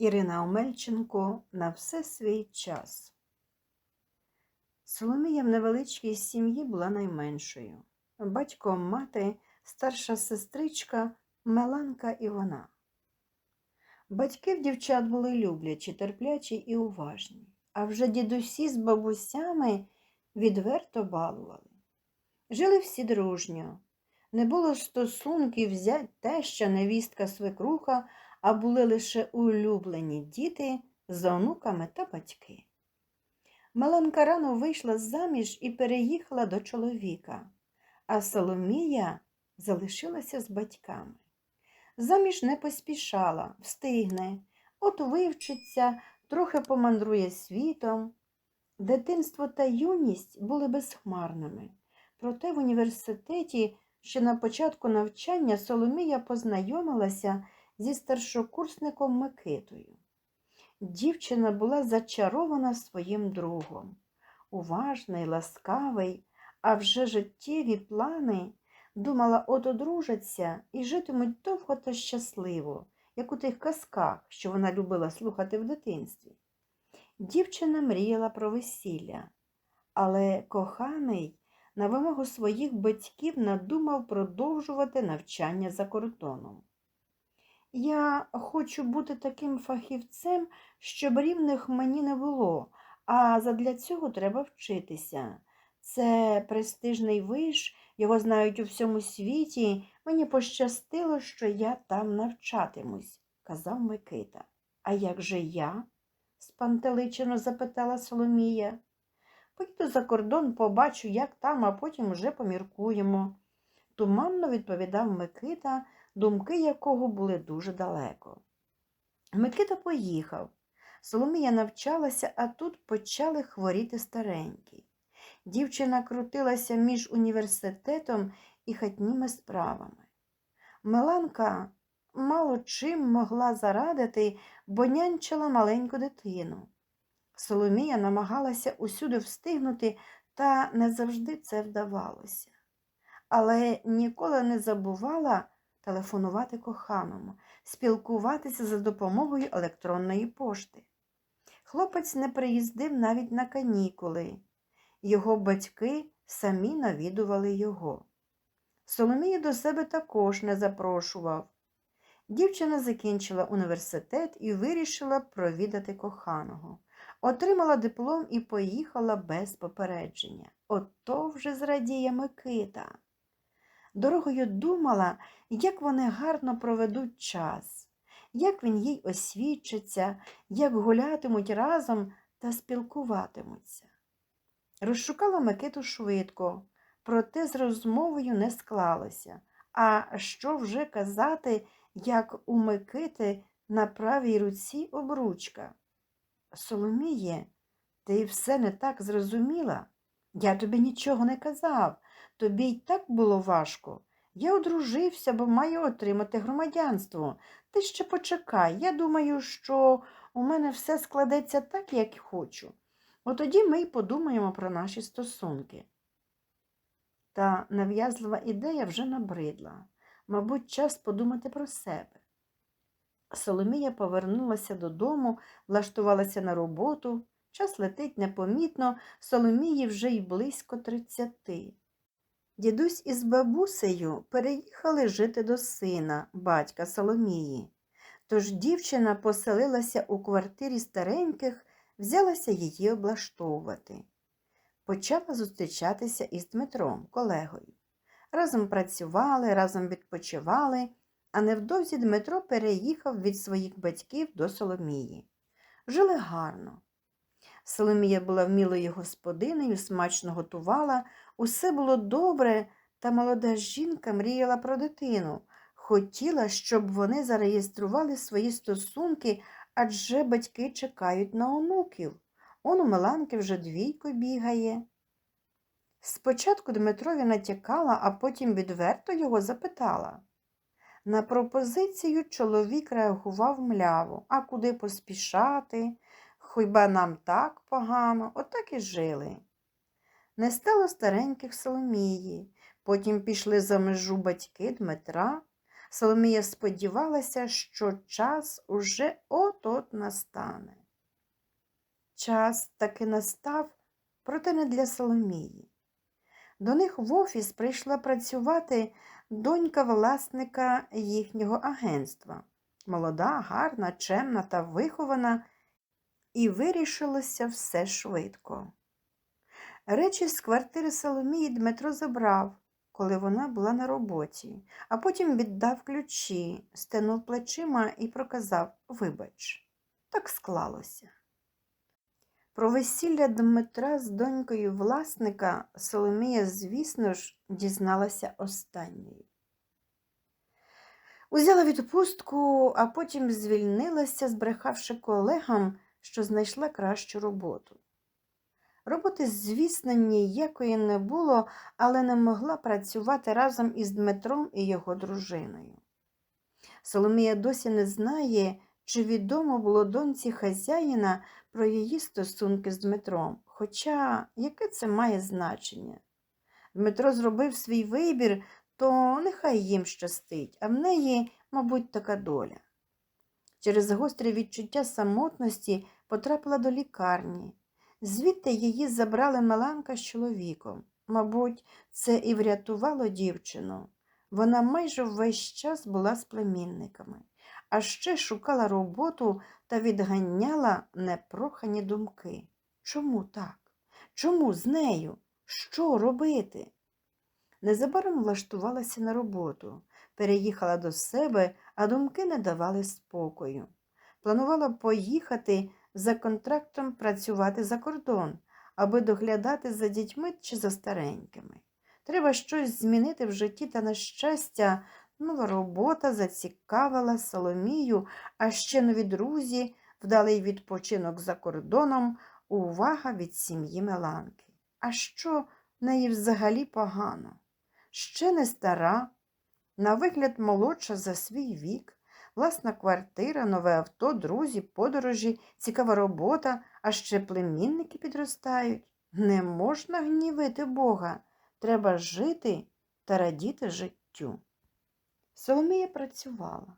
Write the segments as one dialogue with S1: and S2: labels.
S1: Ірина Омельченко на все свій час. Соломія в невеличкій сім'ї була найменшою. Батько, мати, старша сестричка, Меланка і вона. Батьки в дівчат були люблячі, терплячі і уважні, а вже дідусі з бабусями відверто балували. Жили всі дружньо. Не було стосунків взять теща, невістка, свекруха, а були лише улюблені діти за онуками та батьки. Меланка рано вийшла заміж і переїхала до чоловіка, а Соломія залишилася з батьками. Заміж не поспішала, встигне, от вивчиться, трохи помандрує світом. Дитинство та юність були безхмарними, проте в університеті ще на початку навчання Соломія познайомилася зі старшокурсником Микитою. Дівчина була зачарована своїм другом, уважний, ласкавий, а вже життєві плани думала, от одружаться і житимуть довго та щасливо, як у тих казках, що вона любила слухати в дитинстві. Дівчина мріяла про весілля, але коханий на вимогу своїх батьків надумав продовжувати навчання за кордоном. Я хочу бути таким фахівцем, щоб рівних мені не було, а задля цього треба вчитися. Це престижний виш, його знають у всьому світі. Мені пощастило, що я там навчатимусь, казав Микита. А як же я? спантеличено запитала Соломія. Поїду за кордон, побачу, як там, а потім вже поміркуємо. Туманно відповідав Микита, думки якого були дуже далеко. Микита поїхав. Соломія навчалася, а тут почали хворіти старенькі. Дівчина крутилася між університетом і хатніми справами. Меланка мало чим могла зарадити, бо нянчила маленьку дитину. Соломія намагалася усюди встигнути, та не завжди це вдавалося. Але ніколи не забувала телефонувати коханому, спілкуватися за допомогою електронної пошти. Хлопець не приїздив навіть на канікули. Його батьки самі навідували його. Соломію до себе також не запрошував. Дівчина закінчила університет і вирішила провідати коханого. Отримала диплом і поїхала без попередження. Ото вже зрадіє Микита. Дорогою думала, як вони гарно проведуть час, як він їй освідчиться, як гулятимуть разом та спілкуватимуться. Розшукала Микиту швидко, проте з розмовою не склалося. А що вже казати, як у Микити на правій руці обручка? Соломіє, ти все не так зрозуміла? Я тобі нічого не казав. Тобі й так було важко. Я одружився, бо маю отримати громадянство. Ти ще почекай. Я думаю, що у мене все складеться так, як хочу. От тоді ми й подумаємо про наші стосунки. Та нав'язлива ідея вже набридла. Мабуть, час подумати про себе. Соломія повернулася додому, влаштувалася на роботу. Час летить непомітно, Соломії вже й близько тридцяти. Дідусь із бабусею переїхали жити до сина, батька Соломії. Тож дівчина поселилася у квартирі стареньких, взялася її облаштовувати. Почала зустрічатися із Дмитром, колегою. Разом працювали, разом відпочивали, а невдовзі Дмитро переїхав від своїх батьків до Соломії. Жили гарно. Соломія була вмілою господинею, смачно готувала, усе було добре, та молода жінка мріяла про дитину. Хотіла, щоб вони зареєстрували свої стосунки, адже батьки чекають на онуків. Он у Меланки вже двійко бігає. Спочатку Дмитрові натякала, а потім відверто його запитала. На пропозицію чоловік реагував мляво, а куди поспішати, хіба нам так погано, отак і жили. Не стало стареньких Соломії, потім пішли за межу батьки Дмитра, Соломія сподівалася, що час уже от-от настане. Час таки настав, проте не для Соломії. До них в офіс прийшла працювати донька власника їхнього агентства. Молода, гарна, чемна та вихована, і вирішилося все швидко. Речі з квартири Соломії Дмитро забрав, коли вона була на роботі, а потім віддав ключі, стенув плечима і проказав Вибач, так склалося. Про весілля Дмитра з донькою власника Соломія, звісно ж, дізналася останньою. Узяла відпустку, а потім звільнилася, збрехавши колегам, що знайшла кращу роботу. Роботи, звісно, ніякої не було, але не могла працювати разом із Дмитром і його дружиною. Соломія досі не знає, чи відомо було доньці хазяїна про її стосунки з Дмитром, хоча яке це має значення? Дмитро зробив свій вибір, то нехай їм щастить, а в неї, мабуть, така доля. Через гострі відчуття самотності потрапила до лікарні. Звідти її забрали Меланка з чоловіком. Мабуть, це і врятувало дівчину. Вона майже весь час була з племінниками, а ще шукала роботу та відганяла непрохані думки. Чому так? Чому з нею? Що робити? Незабаром влаштувалася на роботу, переїхала до себе, а думки не давали спокою. Планувала поїхати за контрактом працювати за кордон, аби доглядати за дітьми чи за старенькими. Треба щось змінити в житті та, на щастя, нова робота зацікавила Соломію, а ще нові друзі, вдалий відпочинок за кордоном, увага від сім'ї Меланки. А що неї взагалі погано? Ще не стара, на вигляд молодша за свій вік, власна квартира, нове авто, друзі, подорожі, цікава робота, а ще племінники підростають. Не можна гнівити Бога. Треба жити та радіти життю. Соломія працювала,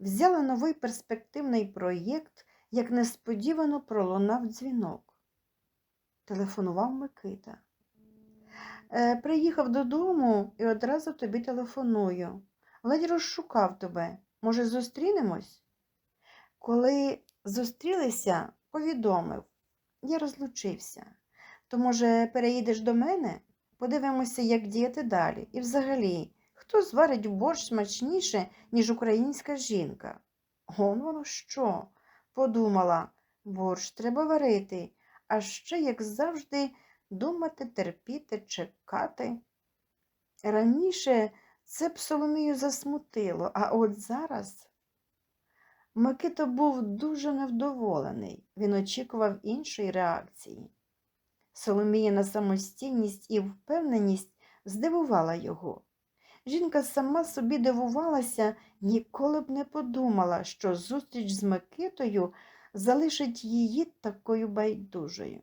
S1: взяла новий перспективний проєкт, як несподівано пролунав дзвінок. Телефонував Микита. Е, приїхав додому і одразу тобі телефоную. Ледь розшукав тебе. Може, зустрінемось? Коли зустрілися, повідомив. Я розлучився. То, може, переїдеш до мене? Подивимося, як діяти далі. І взагалі, хто зварить борщ смачніше, ніж українська жінка? Он воно що? Подумала, борщ треба варити, а ще, як завжди, думати, терпіти, чекати. Раніше це б Соломію засмутило, а от зараз Микита був дуже невдоволений, він очікував іншої реакції. Соломіїна самостійність і впевненість здивувала його. Жінка сама собі дивувалася, ніколи б не подумала, що зустріч з Микитою залишить її такою байдужою.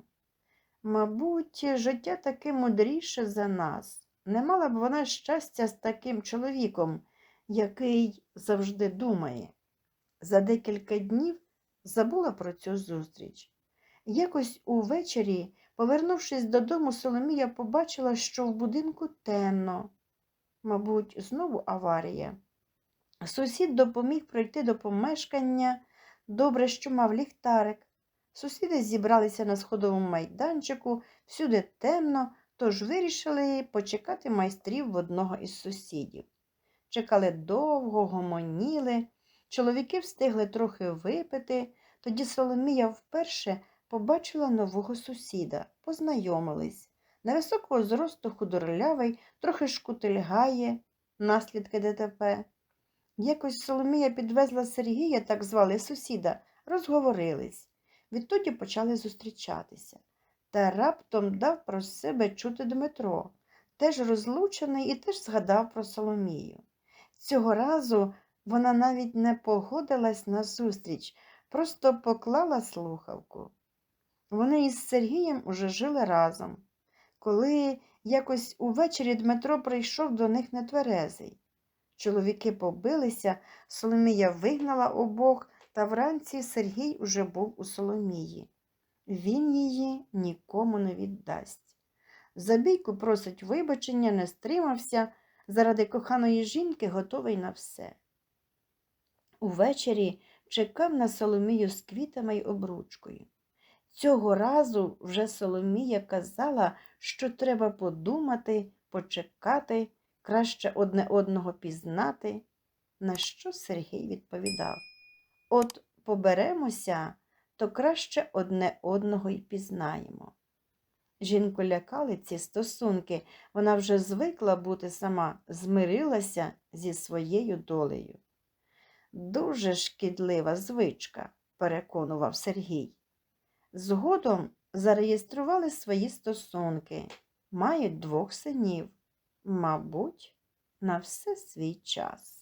S1: Мабуть, життя таке мудріше за нас. Не мала б вона щастя з таким чоловіком, який завжди думає. За декілька днів забула про цю зустріч. Якось увечері, повернувшись додому, Соломія побачила, що в будинку темно. Мабуть, знову аварія. Сусід допоміг пройти до помешкання, добре, що мав ліхтарик. Сусіди зібралися на сходовому майданчику, всюди темно, тож вирішили почекати майстрів в одного із сусідів. Чекали довго, гомоніли, чоловіки встигли трохи випити, тоді Соломія вперше побачила нового сусіда, познайомились. Невисокого зросту худорлявий, трохи шкутильгає, наслідки ДТП. Якось Соломія підвезла Сергія, так звали сусіда, розговорились. Відтоді почали зустрічатися. Та раптом дав про себе чути Дмитро, теж розлучений і теж згадав про Соломію. Цього разу вона навіть не погодилась на зустріч, просто поклала слухавку. Вони із Сергієм уже жили разом. Коли якось увечері Дмитро прийшов до них нетверезий. Чоловіки побилися, Соломія вигнала обох, та вранці Сергій уже був у Соломії. Він її нікому не віддасть. Забійку просить вибачення, не стримався, заради коханої жінки готовий на все. Увечері чекав на Соломію з квітами й обручкою. Цього разу вже Соломія казала, що треба подумати, почекати, краще одне одного пізнати. На що Сергій відповідав От поберемося, то краще одне одного й пізнаємо. Жінку лякали ці стосунки, вона вже звикла бути сама, змирилася зі своєю долею. Дуже шкідлива звичка, переконував Сергій. Згодом зареєстрували свої стосунки, мають двох синів, мабуть, на все свій час.